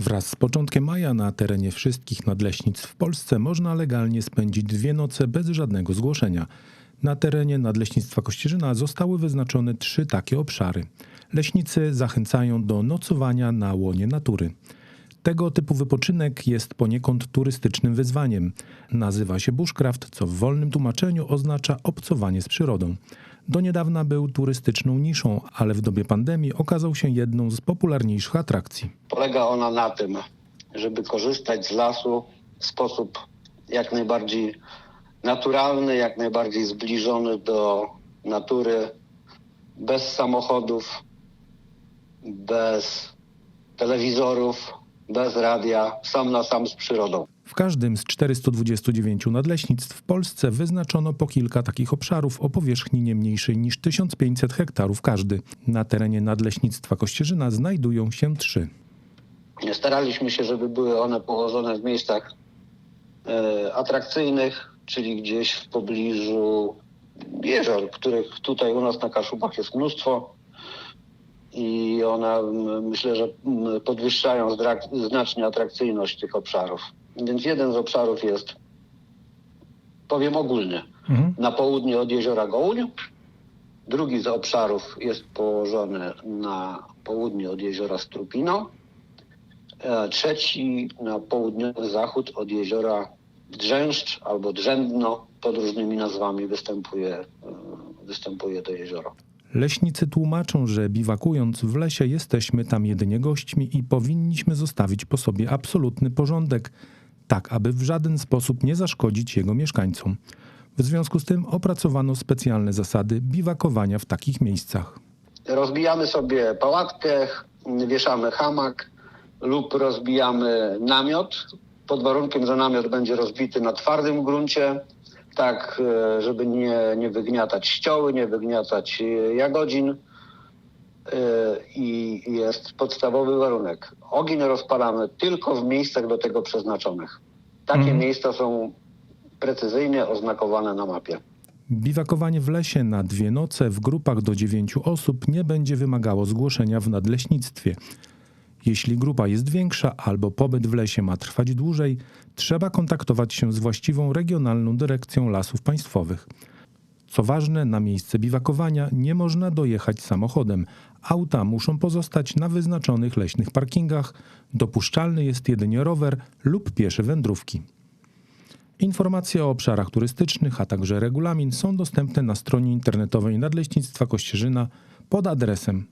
Wraz z początkiem maja na terenie wszystkich nadleśnictw w Polsce można legalnie spędzić dwie noce bez żadnego zgłoszenia. Na terenie Nadleśnictwa Kościerzyna zostały wyznaczone trzy takie obszary. Leśnicy zachęcają do nocowania na łonie natury. Tego typu wypoczynek jest poniekąd turystycznym wyzwaniem. Nazywa się bushcraft, co w wolnym tłumaczeniu oznacza obcowanie z przyrodą. Do niedawna był turystyczną niszą, ale w dobie pandemii okazał się jedną z popularniejszych atrakcji. Polega ona na tym, żeby korzystać z lasu w sposób jak najbardziej naturalny, jak najbardziej zbliżony do natury, bez samochodów, bez telewizorów, bez radia, sam na sam z przyrodą. W każdym z 429 nadleśnictw w Polsce wyznaczono po kilka takich obszarów o powierzchni nie mniejszej niż 1500 hektarów każdy. Na terenie Nadleśnictwa Kościerzyna znajdują się trzy. Staraliśmy się, żeby były one położone w miejscach e, atrakcyjnych, czyli gdzieś w pobliżu jezior, których tutaj u nas na Kaszubach jest mnóstwo. I one myślę, że podwyższają znacznie atrakcyjność tych obszarów. Więc jeden z obszarów jest, powiem ogólnie, Mhm. na południe od jeziora Gołuń. Drugi z obszarów jest położony na południe od jeziora Strupino. E, Trzeci na południowy zachód od jeziora Drzęszcz albo Drzędno, pod różnymi nazwami występuje, e, występuje to jezioro. Leśnicy tłumaczą, że biwakując w lesie jesteśmy tam jedynie gośćmi i powinniśmy zostawić po sobie absolutny porządek, tak aby w żaden sposób nie zaszkodzić jego mieszkańcom. W związku z tym opracowano specjalne zasady biwakowania w takich miejscach. Rozbijamy sobie pałatkę, wieszamy hamak lub rozbijamy namiot, pod warunkiem, że namiot będzie rozbity na twardym gruncie, tak e, żeby nie, nie wygniatać ścioły, nie wygniatać e, jagodzin. E, I jest podstawowy warunek. Ogień rozpalamy tylko w miejscach do tego przeznaczonych. Takie Mhm. miejsca są precyzyjnie oznakowane na mapie. Biwakowanie w lesie na dwie noce w grupach do dziewięciu osób nie będzie wymagało zgłoszenia w nadleśnictwie. Jeśli grupa jest większa albo pobyt w lesie ma trwać dłużej, trzeba kontaktować się z właściwą regionalną dyrekcją lasów państwowych. Co ważne, na miejsce biwakowania nie można dojechać samochodem. Auta muszą pozostać na wyznaczonych leśnych parkingach. Dopuszczalny jest jedynie rower lub piesze wędrówki. Informacje o obszarach turystycznych, a także regulamin są dostępne na stronie internetowej Nadleśnictwa Kościerzyna pod adresem